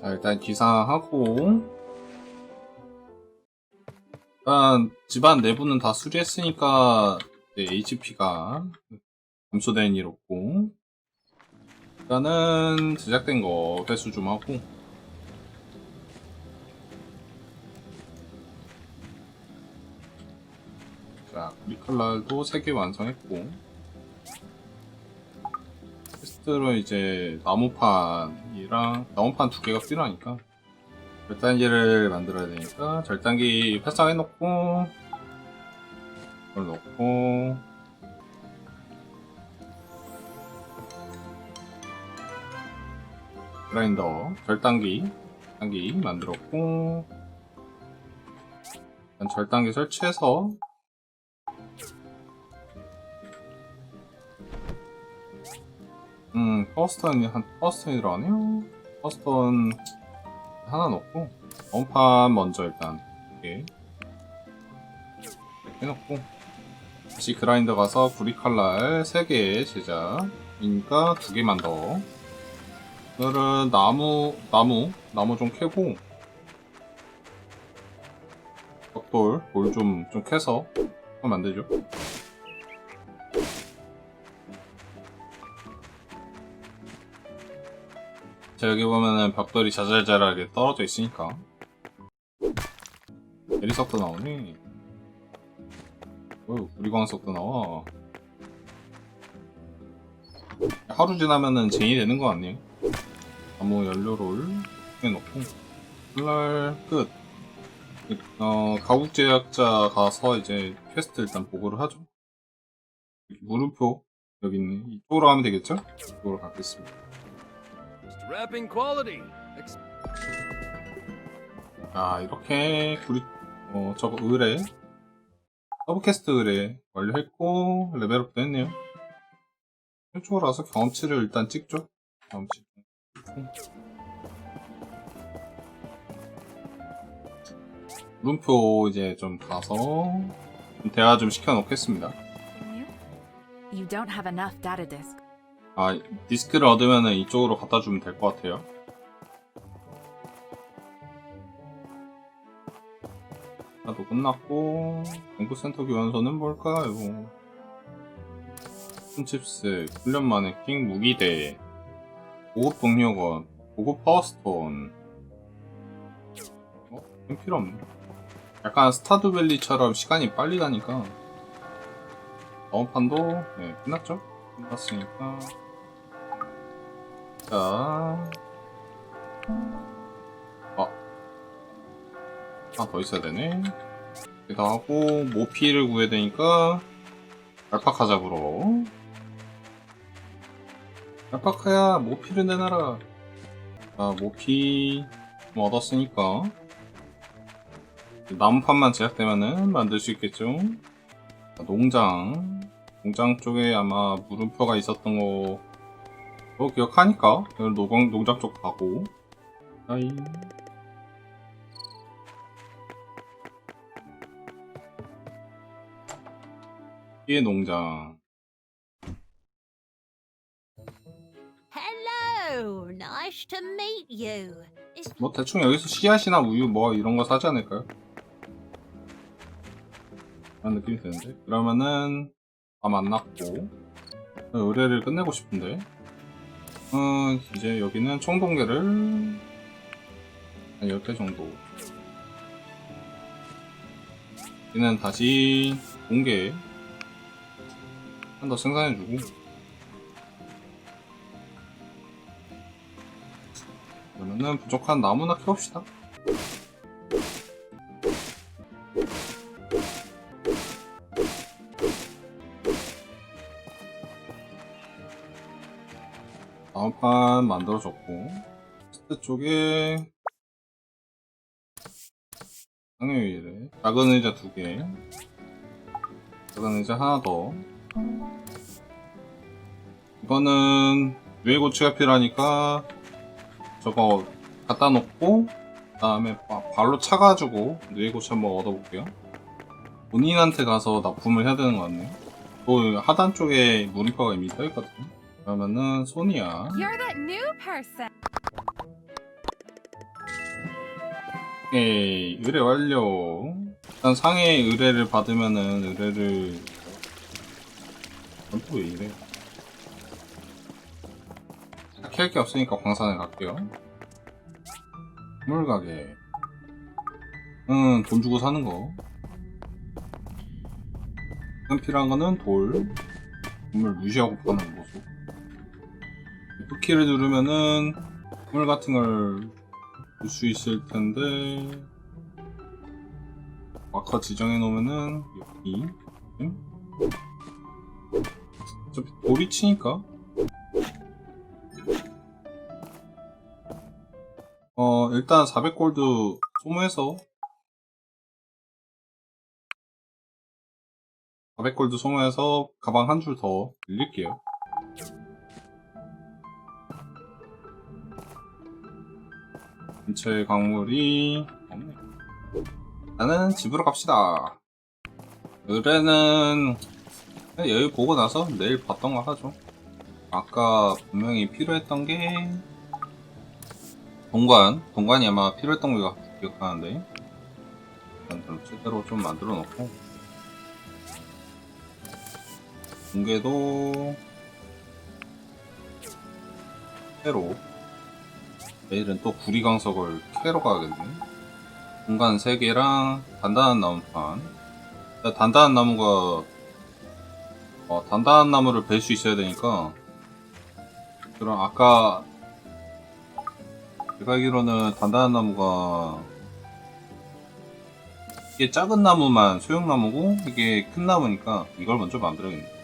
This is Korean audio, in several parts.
자, 일단 기사하고. 일단, 집안 내부는 다 수리했으니까, 이제 HP가 감소된 일 없고. 일단은, 제작된 거 회수 좀 하고. 자, 리칼날도 3개 완성했고. 퀘스트로 이제 나무판이랑 나무판 두 개가 필요하니까 절단기를 만들어야 되니까 절단기 활성해 놓고 이걸 넣고 그라인더 절단기 절단기 만들었고 절단기 설치해서 음, 퍼스턴이 한 퍼스턴이 들어가네요. 퍼스턴 하나 넣고 원판 먼저 일단 이렇게 해놓고 다시 그라인더 가서 구리칼날 3개 제작이니까 2개만 더 오늘은 나무 나무 나무 좀 캐고 벽돌 돌 좀 좀 캐서 되죠? 자 여기 보면은 벽돌이 자잘자잘하게 떨어져 있으니까. 대리석도 나오네 어휴 구리광석도 나와. 하루 지나면은 쟁이 되는 거 같네요? 나무 연료를 해놓고 칼날 끝. 어, 가국 제약자 가서 이제 퀘스트 일단 보고를 하죠. 물음표 여기 있네. 이쪽으로 가면 되겠죠? 이쪽으로 가겠습니다 Rapping quality. 아 이렇게 구리 어 저거 의뢰 서브캐스트 의뢰 완료했고 레벨업도 했네요 이쪽으로 와서 경험치를 일단 찍죠 경험치 물음표 이제 좀 가서 좀 대화 좀 시켜 놓겠습니다 You don't have enough data disk. 아 디스크를 얻으면 이쪽으로 갖다 주면 될 것 같아요 나도 끝났고 연구센터 교환서는 뭘까요? 칩스 훈련 마네킹 무기대 고급 동력원 고급 파워스톤 어? 필요 없네 약간 스타드밸리처럼 시간이 빨리 가니까 다음 판도 네, 끝났죠? 끝났으니까 자 아. 하나 더 있어야 되네. 여기다 하고 모피를 구해야 되니까 알파카 잡으러 알파카야 모피를 내놔라. 자 모피 좀 얻었으니까. 나무판만 제작되면은 만들 수 있겠죠? 자, 농장. 농장 쪽에 아마 물음표가 있었던 거 그거 기억하니까. 오늘 노광 농장 쪽 가고. 아이 이 농장. Hello, nice to meet you. 뭐 대충 여기서 씨앗이나 우유 뭐 이런 거 사지 않을까요? 그런 느낌이 드는데? 그러면은 다 만났고. 의뢰를 끝내고 싶은데 음 이제 여기는 총 동계를 한 10개 정도. 얘는 다시 공개. 한 더 생산해주고. 그러면은 부족한 나무나 캐봅시다 다음 판 만들어졌고 스트 쪽에 상여일에 작은 의자 두개 작은 의자 하나 더. 이거는 뇌 고치가 필요하니까 저거 갖다 놓고 그 다음에 발로 차가지고 뇌 고치 한번 얻어볼게요. 본인한테 가서 납품을 해야 되는 것 같네요. 또 하단 쪽에 물음표가 이미 떠있거든요 그러면은 소니야 You're that new person. 오케이 의뢰 완료 일단 상해 의뢰를 받으면은 의뢰를 또왜 이래 캐할 게 없으니까 광산에 갈게요 물가게 응, 돈 주고 사는 거. 지금 필요한 거는 돌. 건물 무시하고 파는 모습. F키를 누르면은 건물 같은 걸 볼 수 있을 텐데 마커 지정해 놓으면은 여기 응? 어차피 돌이 치니까 어 일단 400골드 소모해서 400골드 소모해서 가방 한 줄 더 늘릴게요. 근처에 광물이 없네. 나는 집으로 갑시다. 의뢰는 여기 보고 나서 내일 봤던 거 하죠. 아까 분명히 필요했던 게 동관, 동관이 아마 필요했던 거 기억하는데 일단 좀 제대로 좀 만들어 놓고 공개도 캐로 내일은 또 구리강석을 캐러 가야겠네. 공간 3개랑 단단한 나무판. 단단한 나무가 어, 단단한 나무를 벨 수 있어야 되니까. 그럼 아까 제가 알기로는 단단한 나무가 이게 작은 나무만 소형나무고 이게 큰 나무니까 이걸 먼저 만들어야겠네.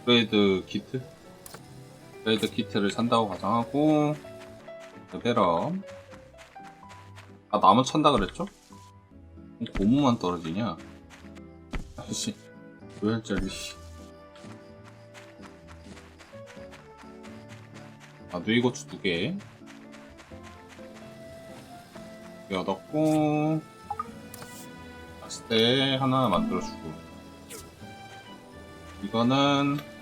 업그레이드 키트 레이드 키트를 산다고 가정하고 베러 아 나무 찬다 그랬죠? 고무만 떨어지냐? 아이씨 로얄짜리 아 누이고추 두개 넣고 박스대 하나 만들어주고 이거는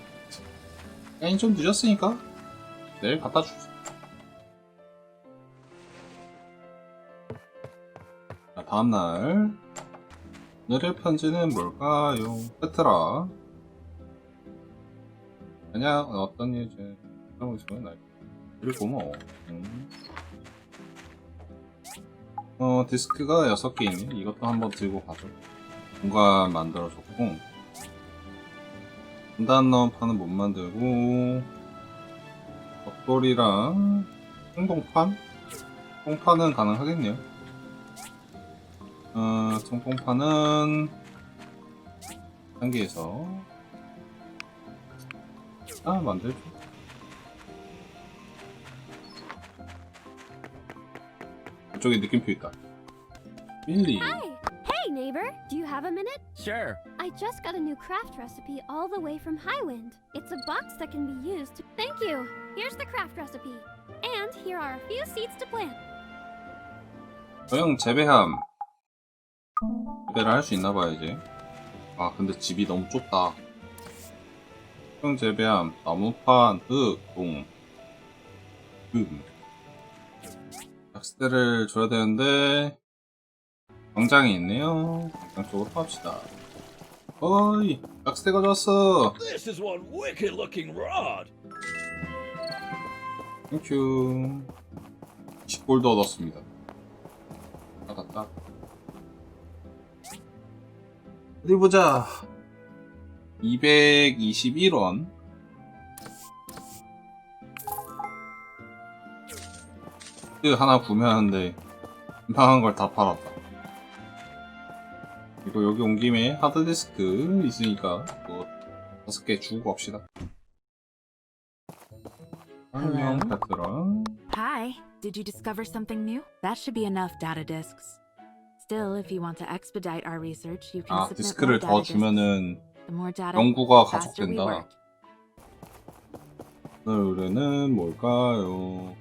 게임 좀 늦었으니까 내일 갖다 주자 자, 다음날 오늘의 편지는 뭘까요? 페트라 아니야 어떤 일이지 하고 있으면 날 그리고 뭐 음. 어 디스크가 6개 있네 이것도 한번 들고 가죠 공간 만들어줬고 단단 나무판은 못 만들고 벽돌이랑 청동판? 청동판은 가능하겠네요. 어, 청동판은 단계에서. 아 만들죠. 이쪽에 느낌표 있다. 밀리 have a minute? Sure. I just got a new craft recipe all the way from Highwind. It's a box that can be used to. Thank you! Here's the craft recipe. And here are a few seeds to plant. 소형 재배함 재배를 할 수 있나 봐요 이제 아 근데 집이 너무 좁다 소형 재배함 나무판 흙동 금 약스대를 줘야 되는데 광장이 있네요 광장 쪽으로 갑시다. 어이 약스대 가져왔어. This is one wicked looking rod. 땡큐 10골도 얻었습니다. 나갔다. 어디 보자. 221원. 그 하나 구매하는데 금방한 걸 다 팔았다 이거 여기 온 김에 하드디스크 있으니까 뭐 다섯 개 주고 갑시다 안녕 페트라 Hi. Did you discover something new? That should be enough data disks. Still, if you want to expedite our research, you can 아 submit more 디스크를 data 더 disks. 주면은 The more data, 연구가 the faster we 가속된다 work. 오늘 의뢰는 뭘까요?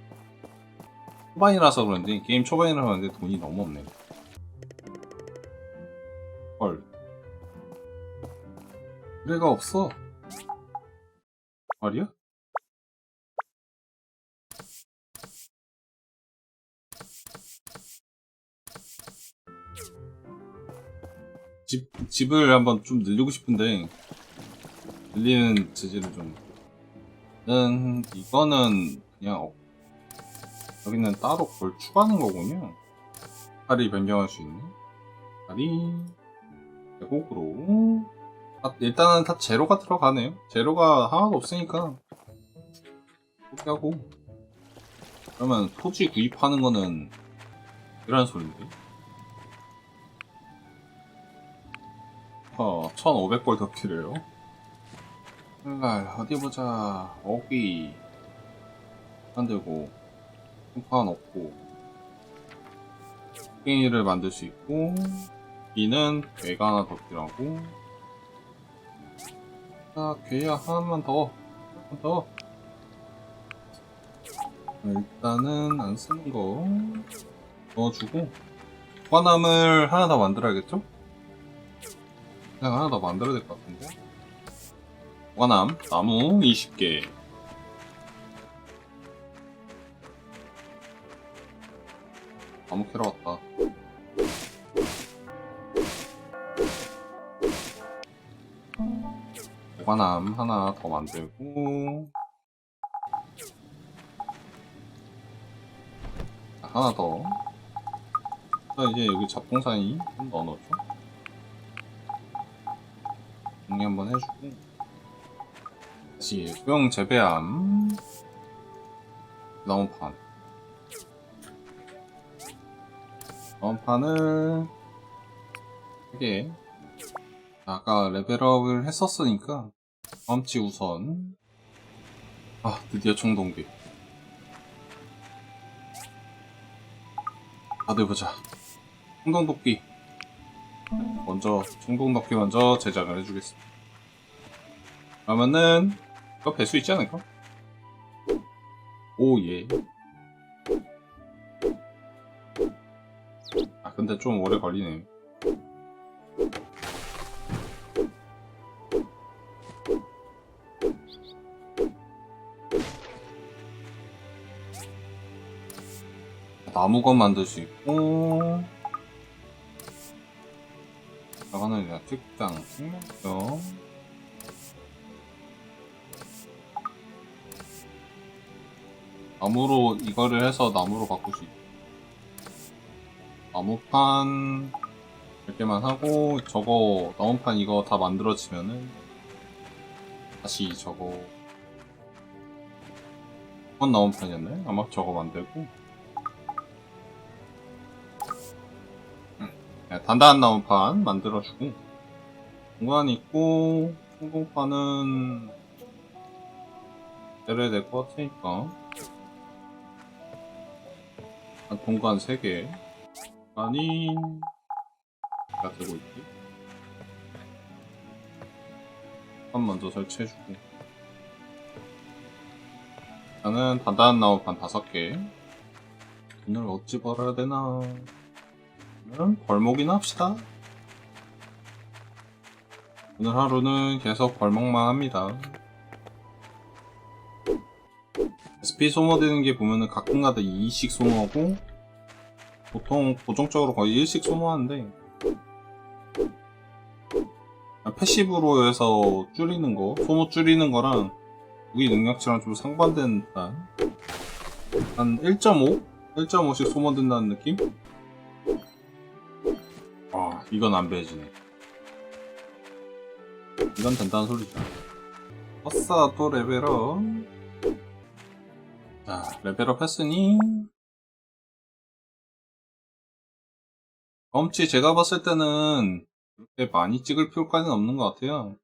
초반이라서 그런지 게임 초반이라서 그런지 돈이 너무 없네 그래가 없어. 말이야? 집, 집을 한번 좀 늘리고 싶은데 늘리는 재질을 좀 음, 이거는 그냥 어, 여기는 따로 걸 추가하는 거군요 다리 변경할 수 있는 다리 계곡으로 아, 일단은 다 제로가 들어가네요. 제로가 하나도 없으니까. 포기하고. 그러면 토지 구입하는 거는, 이런 소린데. 어, 1500골 더 필요해요. 날 어디 보자. 어귀. 만들고, 풍판 없고, 깽이를 만들 수 있고, 이는 괴가 하나 더 필요하고, 아, 괴야 하나만 더. 하나만 더. 일단은 안 쓰는 거 넣어주고, 관함을 하나 더 만들어야겠죠? 그냥 하나 더 만들어야 될 것 같은데. 관함, 나무 20개. 나무 캐러 왔다. 관함 하나 더 만들고. 하나 더. 자, 이제 여기 잡동사니 좀 넣어놓죠. 정리 한번 해주고. 다시 소형 재배함. 나무판. 나무판을 3개. 아까 레벨업을 했었으니까 다음치 우선. 아 드디어 총동기. 다들 보자. 총동도끼 먼저 총동도끼 먼저 제작을 해주겠습니다. 그러면은 이거 뵐수 있지 않을까? 오예. 아 근데 좀 오래 걸리네 나무건 만들 수 있고 이제 특장 생명력 나무로 이거를 해서 나무로 바꿀 수 있고 나무판 10개만 하고 저거 나무판 이거 다 만들어지면은 다시 저거. 이건 나무판이었나요? 아마 저거 만들고 네, 단단한 나무판 만들어주고 공간 있고 성공판은 내려야 될 것 같으니까. 한 동간 3개. 아니 내가 들고 있지. 판 먼저 설치해주고. 나는 단단한 나무판 5개. 돈을 어찌 벌어야 되나 그러면 벌목이나 합시다. 오늘 하루는 계속 벌목만 합니다. SP 소모되는 게 보면은 가끔가다 2씩 소모하고 보통 고정적으로 거의 1씩 소모하는데 패시브로 해서 줄이는 거, 소모 줄이는 거랑 무기 능력치랑 좀 상반된다. 한 1.5? 1.5씩 소모된다는 느낌? 아, 이건 안 배해지네. 이건 된다는 소리죠. 아싸, 또 레벨업. 자, 레벨업 했으니. 엄치 제가 봤을 때는 그렇게 많이 찍을 필요까지는 없는 것 같아요.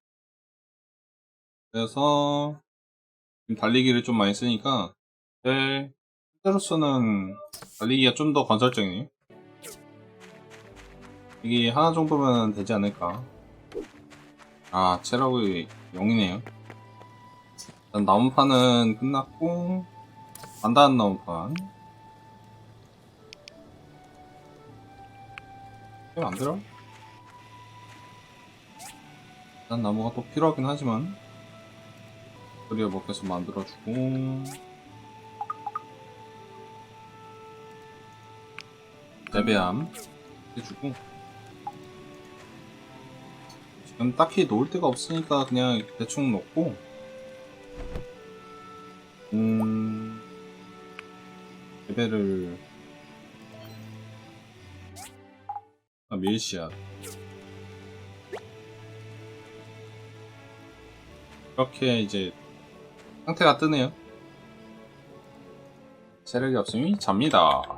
그래서, 지금 달리기를 좀 많이 쓰니까, 제, 현재로서는 달리기가 좀 더 건설적이네요. 이게 하나 정도면 되지 않을까. 아, 체력이 0이네요. 일단 나무판은 끝났고, 단단한 나무판. 왜 만들어? 난 나무가 또 필요하긴 하지만, 그리어 뭐 계속 만들어주고, 재배함 해주고, 난 딱히 놓을 데가 없으니까 그냥 대충 놓고. 음 레벨을. 아 밀시앗 이렇게 이제 상태가 뜨네요. 체력이 없으니 잡니다